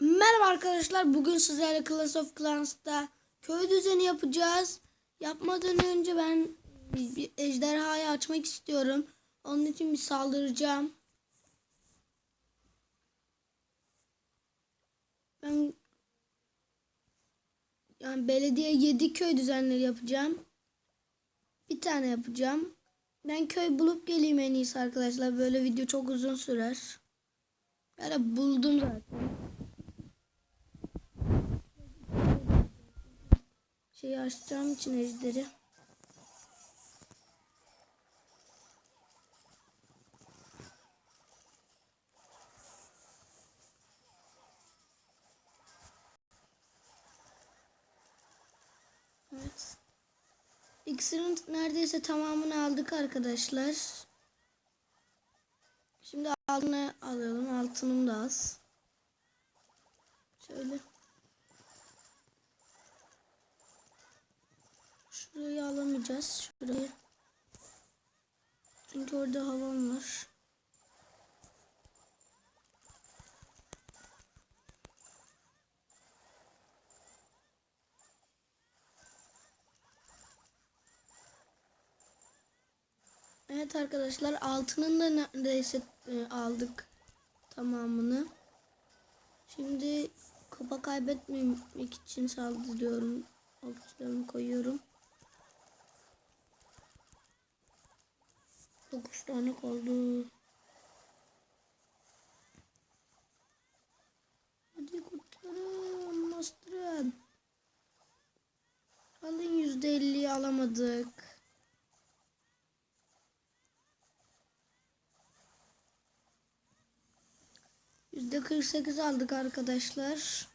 Merhaba arkadaşlar. Bugün sizlerle Clash of Clans'ta köy düzeni yapacağız. Yapmadan önce ben bir, ejderhayı açmak istiyorum. Onun için bir saldıracağım. Ben yani belediye 7 köy düzenleri yapacağım. Bir tane yapacağım. Ben köy bulup geleyim en iyisi arkadaşlar. Böyle video çok uzun sürer. Yani buldum zaten. Şeyi açacağım için ejderi. Evet. İksirin neredeyse tamamını aldık arkadaşlar. Şimdi altını alalım. Altınım da az. Şöyle. Şurayı alamayacağız. Şurayı. Çünkü orada havam var. Evet arkadaşlar altının da neredeyse e, aldık tamamını. Şimdi kupa kaybetmemek için saldırıyorum. Okçularımı koyuyorum. 9 tane kaldı. Hadi kurtarın, bastırın. Alın %50'yi alamadık. Yüzde 48 aldık arkadaşlar.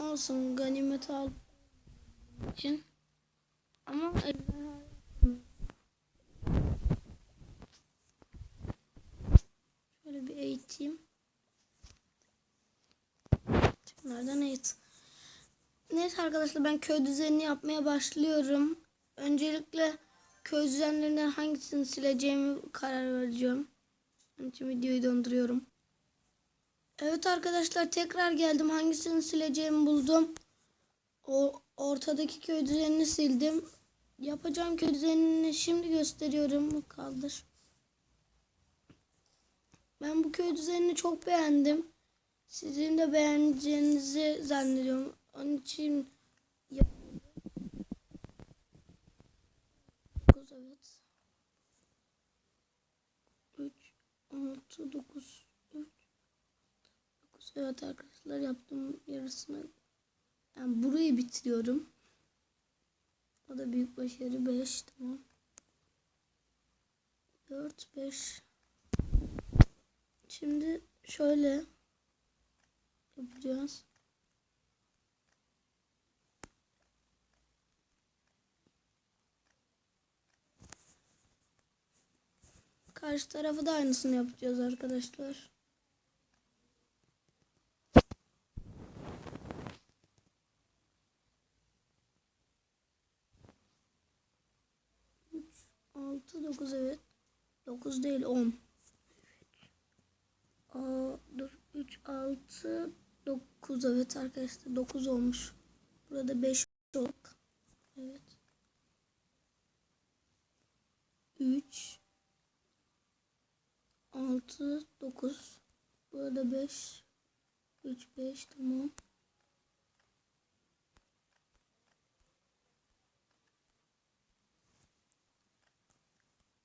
Olsun ganimet al için. Ama ejderha Eğiteyim. Şunlardan eğit. Neyse arkadaşlar ben köy düzenini yapmaya başlıyorum. Öncelikle köy düzenlerinden hangisini sileceğimi karar vereceğim. Onun için videoyu donduruyorum. Evet arkadaşlar tekrar geldim. Hangisini sileceğimi buldum. O ortadaki köy düzenini sildim. Yapacağım köy düzenini şimdi gösteriyorum. Kaldır. Ben bu köy düzenini çok beğendim. Sizin de beğeneceğinizi zannediyorum. Onun için evet. 3 6 9 3 9 Evet arkadaşlar yaptım yarısını. Yani burayı bitiriyorum. O da büyük başarı 5 tamam. 4 5 Şimdi şöyle yapacağız. Karşı tarafı da aynısını yapacağız arkadaşlar. Üç, altı, dokuz evet. Dokuz değil on. Aa, dur. 3, 6, 9 evet arkadaşlar 9 olmuş. Burada 5 olduk. Evet. 3 6 9 Burada 5 3 5 tamam.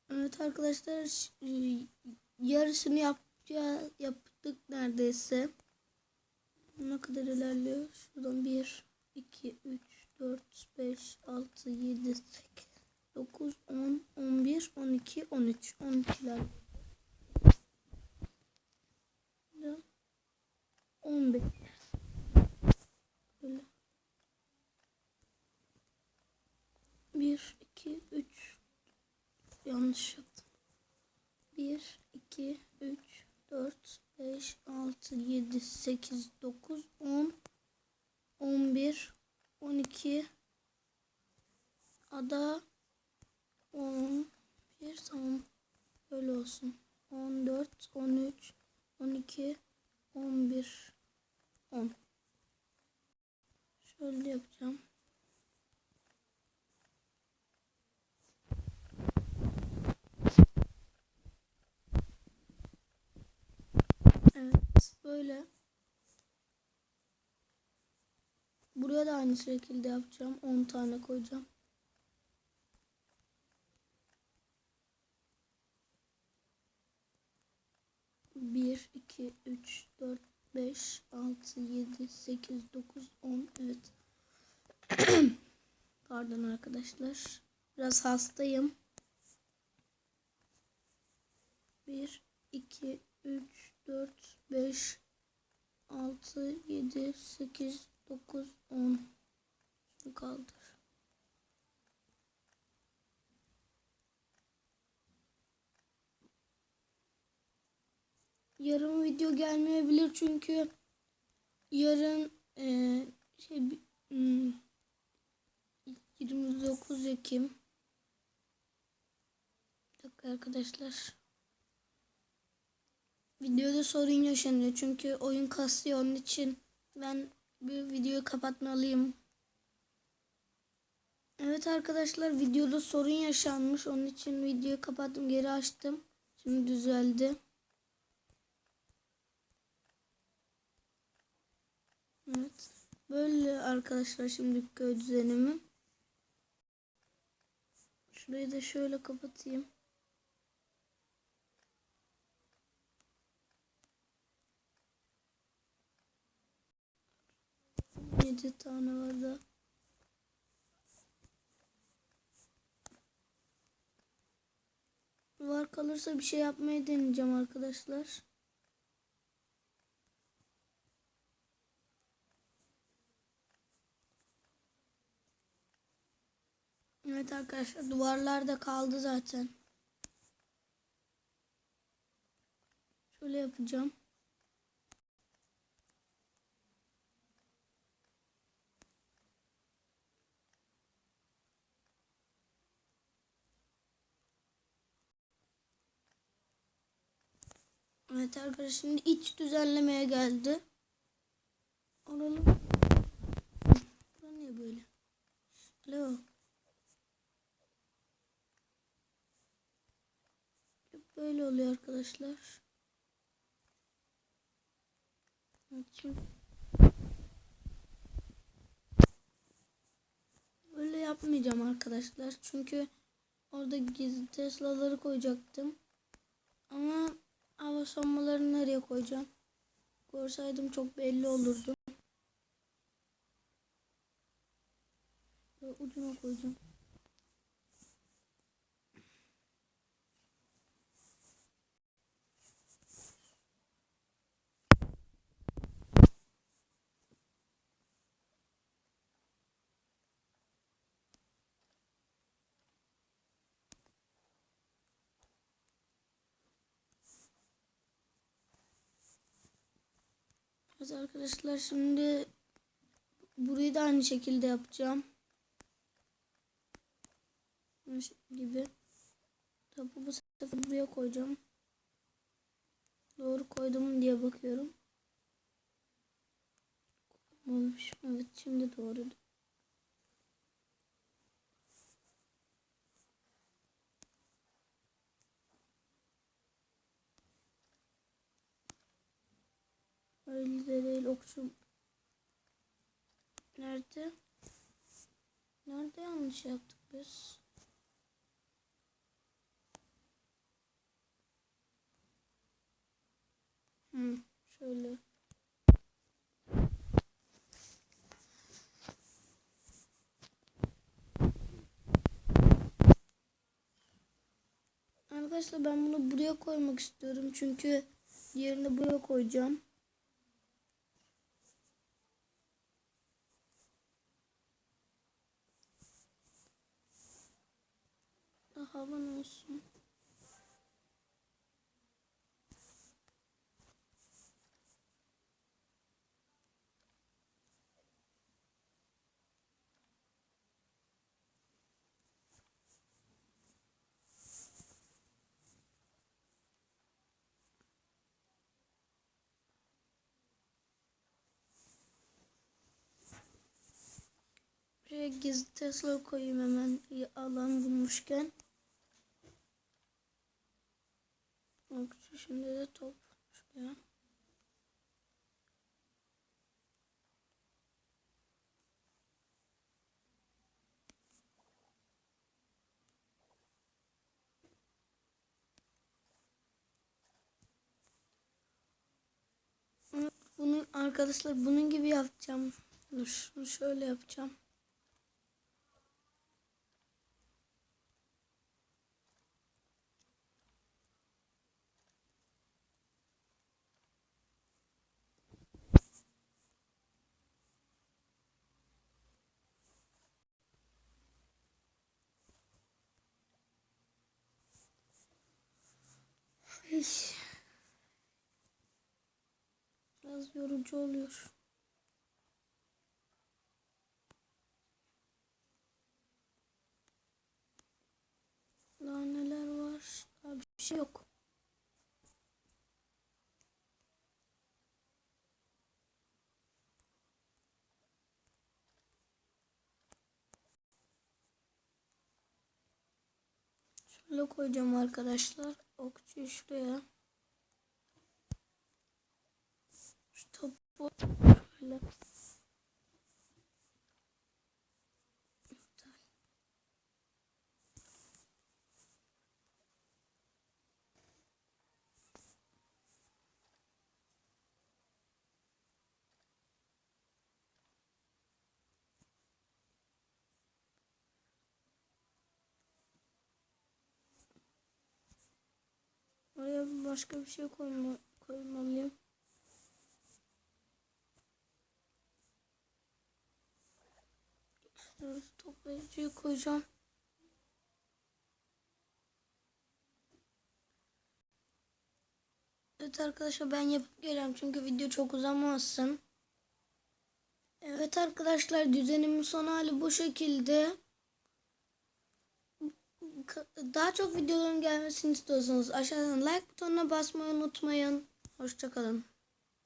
Evet arkadaşlar e, yarısını yapacağız yaptık neredeyse. Ne kadar ilerliyor? Şuradan 1 2 3 4 5 6 7 8 9 10 11 12 13 13 ilerliyor. 15 Böyle. 1 2 3 yanlış yaptım. 1 2 3 4, 5, 6, 7, 8, 9, 10, 11, 12, ada 11 tamam böyle olsun. 14, 13, 12, 11, 10. Şöyle yapacağım. Buraya da aynı şekilde yapacağım. 10 tane koyacağım. Bir, iki, üç, dört, beş, altı, yedi, sekiz, dokuz, on. Evet. Pardon arkadaşlar. Biraz hastayım. Bir, iki, üç, dört, beş, altı, yedi, sekiz, dokuz, on. Şunu kaldır. Yarın video gelmeyebilir çünkü yarın eee, şey bi- hmm, 29 Ekim. Bir dakika arkadaşlar. Videoda sorun yaşanıyor çünkü oyun kasıyor onun için ben bir videoyu kapatmalıyım. Evet arkadaşlar videoda sorun yaşanmış onun için videoyu kapattım geri açtım. Şimdi düzeldi. Evet. Böyle arkadaşlar şimdi köy düzenimi. Şurayı da şöyle kapatayım. Yedi tane var da. Var kalırsa bir şey yapmayı deneyeceğim arkadaşlar. Evet arkadaşlar duvarlar da kaldı zaten. Şöyle yapacağım. Evet arkadaşlar şimdi iç düzenlemeye geldi. Oralı. Bura niye böyle? Alo. Böyle oluyor arkadaşlar. Şimdi Böyle yapmayacağım arkadaşlar. Çünkü orada gizli Tesla'ları koyacaktım. Ama hava sonmalarını nereye koyacağım? Koysaydım çok belli olurdu. Ucuna koyacağım. Evet arkadaşlar şimdi burayı da aynı şekilde yapacağım. Gibi. Tabi bu sefer buraya koyacağım. Doğru koydum diye bakıyorum. Olmuş. Evet şimdi doğru. Öyle de değil okçu. Nerede? Nerede yanlış yaptık biz? Hı, şöyle. Arkadaşlar ben bunu buraya koymak istiyorum çünkü diğerini buraya koyacağım. Havan olsun. Gizli Tesla koyayım hemen alan bulmuşken. Okçu şimdi de top tutmuşluyor. Bunu arkadaşlar bunun gibi yapacağım. Şunu şöyle yapacağım. Iş. Biraz yorucu oluyor. Daha neler var? Daha bir şey yok. Şöyle koyacağım arkadaşlar. Okçuyu şuraya. Şu topu şöyle. Oraya başka bir şey koyma, koymalıyım. Şuraya toplayıcıyı koyacağım. Evet arkadaşlar ben yapıp geliyorum çünkü video çok uzamasın. Evet arkadaşlar düzenimin son hali bu şekilde. Daha çok videoların gelmesini istiyorsanız aşağıdan like butonuna basmayı unutmayın. Hoşçakalın.